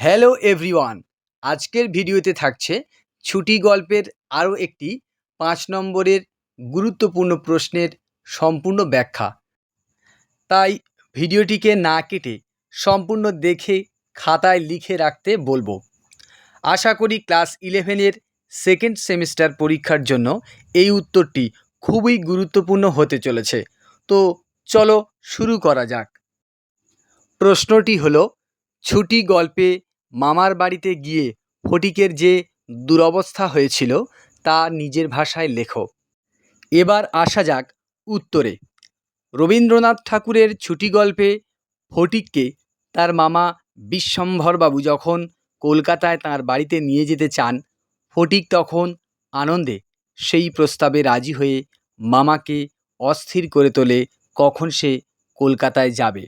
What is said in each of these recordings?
Hello everyone আজকের ভিডিওতে থাকছে ছুটি গল্পের আরও একটি পাঁচ নম্বরের গুরুত্বপূর্ণ প্রশ্নের সম্পূর্ণ ব্যাখ্যা। তাই ভিডিওটিকে না কেটে সম্পূর্ণ দেখে খাতায় লিখে রাখতে বলব। আশা করি ক্লাস ইলেভেনের সেকেন্ড সেমিস্টার পরীক্ষার জন্য এই উত্তরটি খুবই গুরুত্বপূর্ণ হতে চলেছে। তো চলো শুরু করা যাক। প্রশ্নটি হলো ছুটি গল্পে মামার বাড়িতে গিয়ে ফটিকের যে দুরবস্থা হয়েছিল তা নিজের ভাষায় লেখো। এবার আসা যাক উত্তরে। রবীন্দ্রনাথ ঠাকুরের ছুটি গল্পে ফটিককে তার মামা বিশ্বম্ভরবাবু যখন কলকাতায় তার বাড়িতে নিয়ে যেতে চান, ফটিক তখন আনন্দে সেই প্রস্তাবে রাজি হয়ে মামাকে অস্থির করে তোলে কখন সে কলকাতায় যাবে।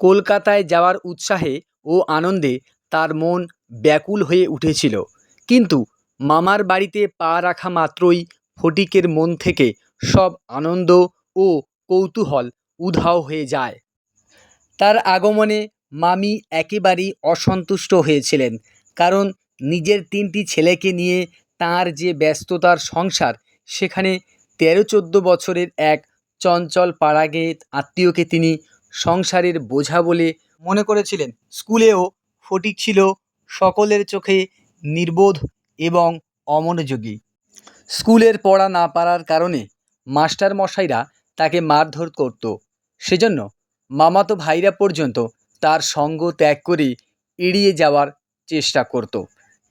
কলকাতায় যাওয়ার উৎসাহে ও আনন্দে তার মন ব্যাকুল হয়ে উঠেছিল। কিন্তু মামার বাড়িতে পা রাখা মাত্রই ফটিকের মন থেকে সব আনন্দ ও কৌতূহল উধাও হয়ে যায়। তার আগমনে মামি একেবারেই অসন্তুষ্ট হয়েছিলেন, কারণ নিজের তিনটি ছেলেকে নিয়ে তার যে ব্যস্ততার সংসার, সেখানে তেরো চোদ্দ বছরের এক চঞ্চল পাড়াগে আত্মীয়কে তিনি সংসারের বোঝা বলে মনে করেছিলেন। স্কুলেও ফটিক ছিল সকলের চোখে নির্বোধ এবং অমনোযোগী। স্কুলের পড়া না পারার কারণে মাস্টার মশাইরা তাকে মারধর করত। সেজন্য মামাতো ভাইরা পর্যন্ত তার সঙ্গ ত্যাগ করে এড়িয়ে যাওয়ার চেষ্টা করত।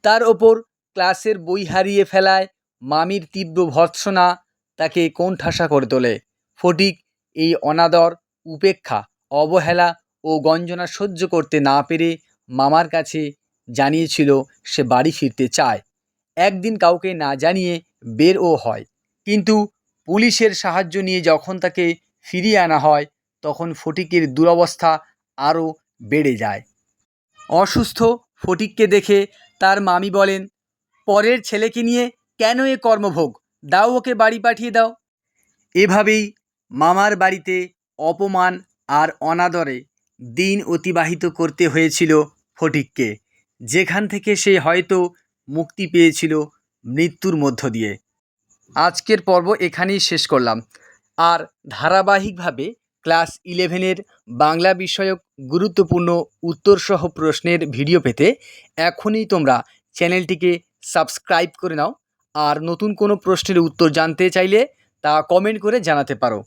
তার ওপর ক্লাসের বই হারিয়ে ফেলায় মামির তীব্র ভর্ৎসনা তাকে কোণঠাসা করে তোলে। ফটিক এই অনাদর, উপেক্ষা অবহেলা ও গঞ্জনা সহ্য করতে না পেরে মামার কাছে জানিয়েছিল সে বাড়ি ফিরতে চায়। একদিন কাউকে না জানিয়ে বেরও হয়। কিন্তু পুলিশের সাহায্য নিয়ে যখন তাকে ফিরিয়ে আনা হয়, তখন ফটিকের দুরবস্থা আরও বেড়ে যায়। অসুস্থ ফটিককে দেখে তার মামি বলেন, পরের ছেলেকে নিয়ে কেন এ কর্মভোগ? দাও ওকে বাড়ি পাঠিয়ে দাও। এভাবেই মামার বাড়িতে অপমান আর অনাদরে দিন অতিবাহিত করতে হয়েছিল ফটিককে, যেখান থেকে সে হয়তো মুক্তি পেয়েছিল মৃত্যুর মধ্য দিয়ে। আজকের পর্ব এখানেই শেষ করলাম। আর ধারাবাহিকভাবে ক্লাস ইলেভেনের বাংলা বিষয়ক গুরুত্বপূর্ণ উত্তরসহ প্রশ্নের ভিডিও পেতে এখনই তোমরা চ্যানেলটিকে সাবস্ক্রাইব করে নাও। আর নতুন কোনো প্রশ্নের উত্তর জানতে চাইলে তা কমেন্ট করে জানাতে পারো।